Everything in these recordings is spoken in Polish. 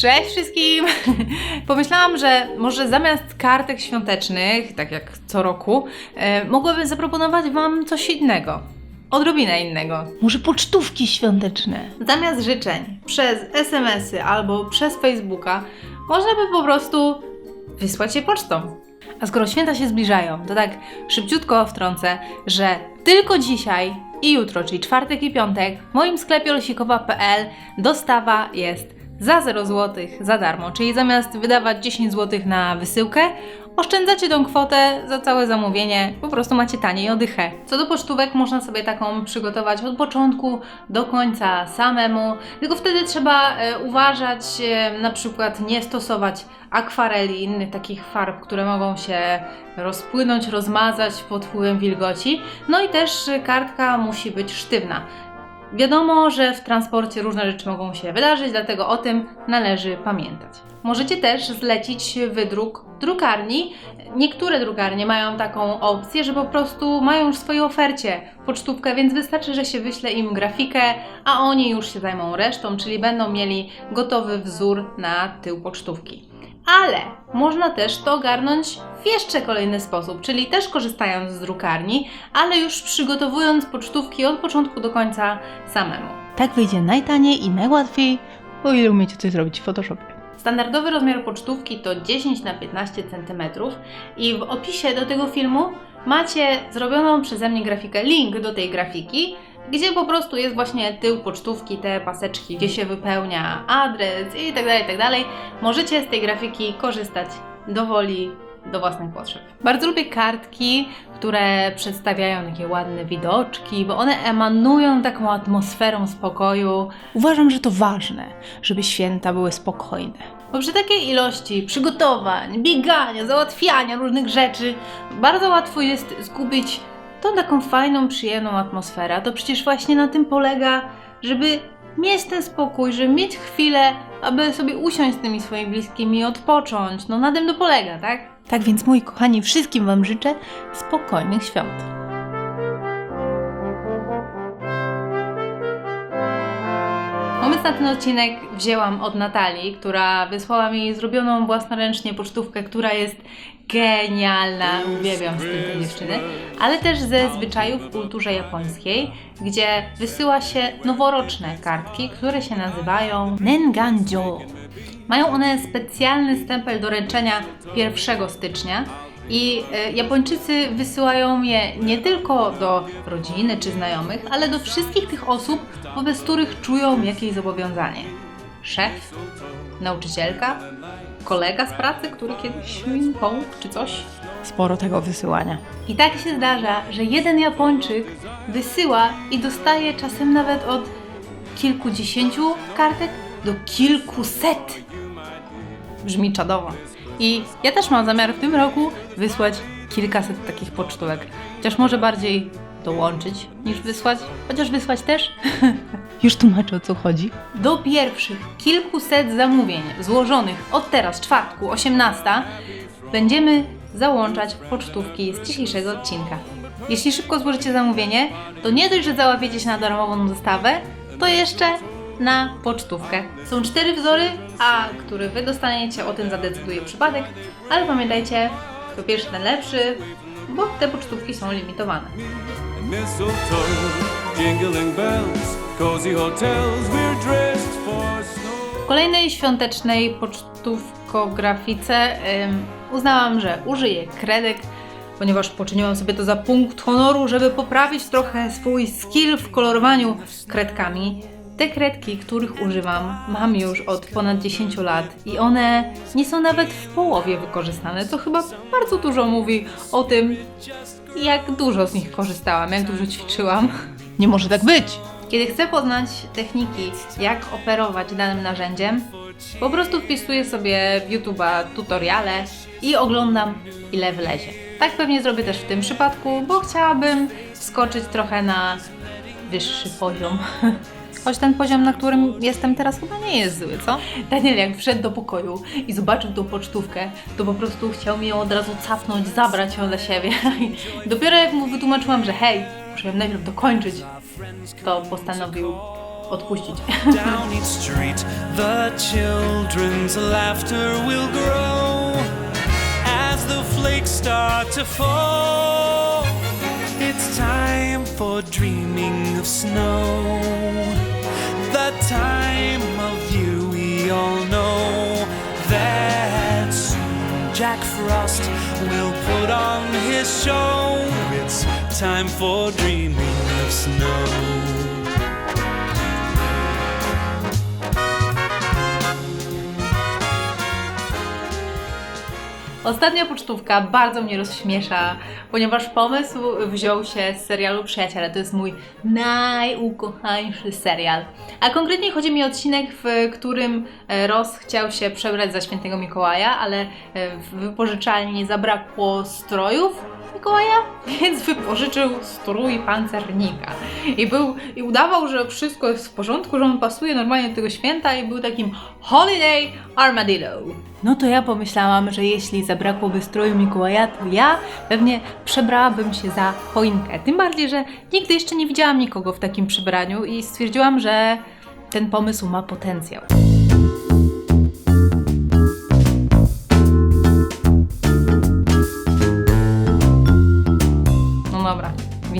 Cześć wszystkim! Pomyślałam, że może zamiast kartek świątecznych, tak jak co roku, e, mogłabym zaproponować Wam coś innego. Odrobinę innego. Może pocztówki świąteczne? Zamiast życzeń przez SMS-y albo przez Facebooka, można by po prostu wysłać je pocztą. A skoro święta się zbliżają, to tak szybciutko wtrącę, że tylko dzisiaj i jutro, czyli czwartek i piątek, w moim sklepie losikowa.pl dostawa jest za 0 zł za darmo, czyli zamiast wydawać 10 zł na wysyłkę, oszczędzacie tą kwotę za całe zamówienie, po prostu macie taniej odychę. Co do pocztówek, można sobie taką przygotować od początku do końca samemu, tylko wtedy trzeba e, uważać, e, na przykład nie stosować akwareli, innych takich farb, które mogą się rozpłynąć, rozmazać pod wpływem wilgoci. No i też kartka musi być sztywna. Wiadomo, że w transporcie różne rzeczy mogą się wydarzyć, dlatego o tym należy pamiętać. Możecie też zlecić wydruk drukarni. Niektóre drukarnie mają taką opcję, że po prostu mają już w swojej ofercie pocztówkę, więc wystarczy, że się wyśle im grafikę, a oni już się zajmą resztą, czyli będą mieli gotowy wzór na tył pocztówki. Ale można też to ogarnąć w jeszcze kolejny sposób, czyli też korzystając z drukarni, ale już przygotowując pocztówki od początku do końca samemu. Tak wyjdzie najtaniej i najłatwiej, o ile umiecie coś zrobić w Photoshopie. Standardowy rozmiar pocztówki to 10 na 15 cm i w opisie do tego filmu macie zrobioną przeze mnie grafikę, link do tej grafiki, gdzie po prostu jest właśnie tył pocztówki, te paseczki, gdzie się wypełnia adres i tak dalej, tak dalej. Możecie z tej grafiki korzystać dowoli do własnych potrzeb. Bardzo lubię kartki, które przedstawiają takie ładne widoczki, bo one emanują taką atmosferą spokoju. Uważam, że to ważne, żeby święta były spokojne. Bo przy takiej ilości przygotowań, biegania, załatwiania różnych rzeczy, bardzo łatwo jest zgubić tą taką fajną, przyjemną atmosferę. To przecież właśnie na tym polega, żeby mieć ten spokój, żeby mieć chwilę, aby sobie usiąść z tymi swoimi bliskimi i odpocząć. No na tym to polega, tak? Tak więc, moi kochani, wszystkim Wam życzę spokojnych świąt. Pomysł na ten odcinek wzięłam od Natalii, która wysłała mi zrobioną własnoręcznie pocztówkę, która jest genialna. Uwielbiam styl tej dziewczyny. Ale też ze zwyczajów w kulturze japońskiej, gdzie wysyła się noworoczne kartki, które się nazywają Nenganjo. Mają one specjalny stempel do ręczenia 1 stycznia i e, Japończycy wysyłają je nie tylko do rodziny czy znajomych, ale do wszystkich tych osób, wobec których czują jakieś zobowiązanie. Szef, nauczycielka, kolega z pracy, który kiedyś im pomógł czy coś. Sporo tego wysyłania. I tak się zdarza, że jeden Japończyk wysyła i dostaje czasem nawet od kilkudziesięciu kartek do kilkuset. Brzmi czadowo. I ja też mam zamiar w tym roku wysłać kilkaset takich pocztówek. Chociaż może bardziej dołączyć niż wysłać, chociaż wysłać też. Już tłumaczę o co chodzi. Do pierwszych kilkuset zamówień złożonych od teraz, czwartku, 18, będziemy załączać pocztówki z dzisiejszego odcinka. Jeśli szybko złożycie zamówienie, to nie dość, że załapiecie się na darmową dostawę, to jeszcze na pocztówkę. Są cztery wzory, a który Wy dostaniecie, o tym zadecyduje przypadek, ale pamiętajcie, kto pierwszy, ten lepszy, bo te pocztówki są limitowane. W kolejnej świątecznej pocztówkografice ym, uznałam, że użyję kredek, ponieważ poczyniłam sobie to za punkt honoru, żeby poprawić trochę swój skill w kolorowaniu kredkami. Te kredki, których używam, mam już od ponad 10 lat i one nie są nawet w połowie wykorzystane, co chyba bardzo dużo mówi o tym, jak dużo z nich korzystałam, jak dużo ćwiczyłam. Nie może tak być! Kiedy chcę poznać techniki, jak operować danym narzędziem, po prostu wpisuję sobie w YouTube'a tutoriale i oglądam ile wlezie. Tak pewnie zrobię też w tym przypadku, bo chciałabym wskoczyć trochę na wyższy poziom. Choć ten poziom, na którym jestem teraz, chyba nie jest zły, co? Daniel, jak wszedł do pokoju i zobaczył tą pocztówkę, to po prostu chciał mi ją od razu cafnąć, zabrać ją dla siebie. I dopiero jak mu wytłumaczyłam, że hej, muszę ją najpierw dokończyć, to postanowił odpuścić. down each street, the children's laughter will grow as the flakes start to fall. It's time for dreaming of snow, time of year we all know that soon Jack Frost will put on his show. It's time for dreaming of snow. Ostatnia pocztówka bardzo mnie rozśmiesza, ponieważ pomysł wziął się z serialu Przyjaciele. To jest mój najukochańszy serial. A konkretnie chodzi mi o odcinek, w którym e, Ross chciał się przebrać za świętego Mikołaja, ale e, w wypożyczalni zabrakło strojów Mikołaja, więc wypożyczył strój pancernika. I był i udawał, że wszystko jest w porządku, że on pasuje normalnie do tego święta i był takim holiday armadillo. No to ja pomyślałam, że jeśli zabrakłoby stroju Mikołaja, to ja pewnie przebrałabym się za choinkę. Tym bardziej, że nigdy jeszcze nie widziałam nikogo w takim przebraniu i stwierdziłam, że ten pomysł ma potencjał.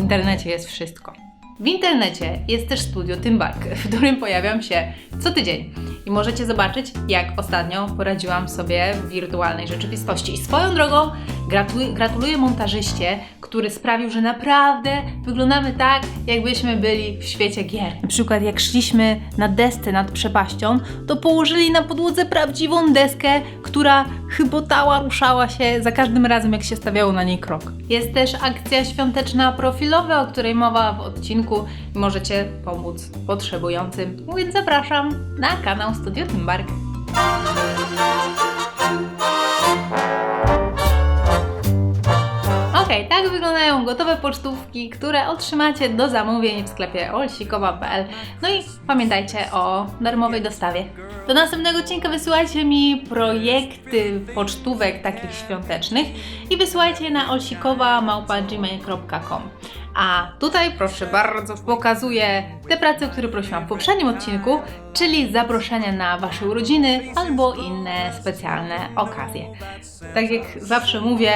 Internecie jest wszystko. W internecie jest też studio Tymbark, w którym pojawiam się co tydzień. I możecie zobaczyć, jak ostatnio poradziłam sobie w wirtualnej rzeczywistości. I swoją drogą gratuluję, montażyście, który sprawił, że naprawdę wyglądamy tak, jakbyśmy byli w świecie gier. Na przykład jak szliśmy na desce nad przepaścią, to położyli na podłodze prawdziwą deskę, która chybotała, ruszała się za każdym razem, jak się stawiało na niej krok. Jest też akcja świąteczna profilowa, o której mowa w odcinku możecie pomóc potrzebującym, więc zapraszam na kanał Studio Tymbark. Gotowe pocztówki, które otrzymacie do zamówień w sklepie olsikowa.pl. No i pamiętajcie o darmowej dostawie. Do następnego odcinka wysyłajcie mi projekty pocztówek takich świątecznych i wysyłajcie na olsikowa.gmail.com A tutaj proszę bardzo pokazuję te prace, o które prosiłam w poprzednim odcinku, czyli zaproszenia na Wasze urodziny albo inne specjalne okazje. Tak jak zawsze mówię,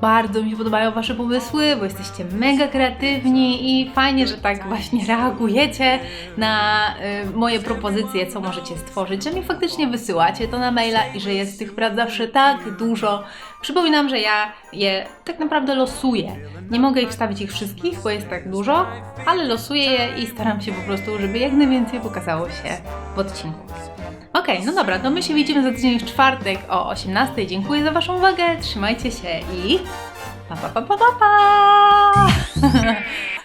bardzo mi się podobają Wasze pomysły, bo jesteście mega kreatywni i fajnie, że tak właśnie reagujecie na moje propozycje, co możecie stworzyć, że mi faktycznie wysyłacie to na maila i że jest tych prac zawsze tak dużo. Przypominam, że ja je tak naprawdę losuję. Nie mogę ich wstawić ich wszystkich, bo jest tak dużo, ale losuję je i staram się po prostu, żeby jak najwięcej pokazało się w odcinku. Okej, no dobra, to my się widzimy za tydzień w czwartek o 18. Dziękuję za Waszą uwagę, trzymajcie się i pa pa pa pa pa! pa!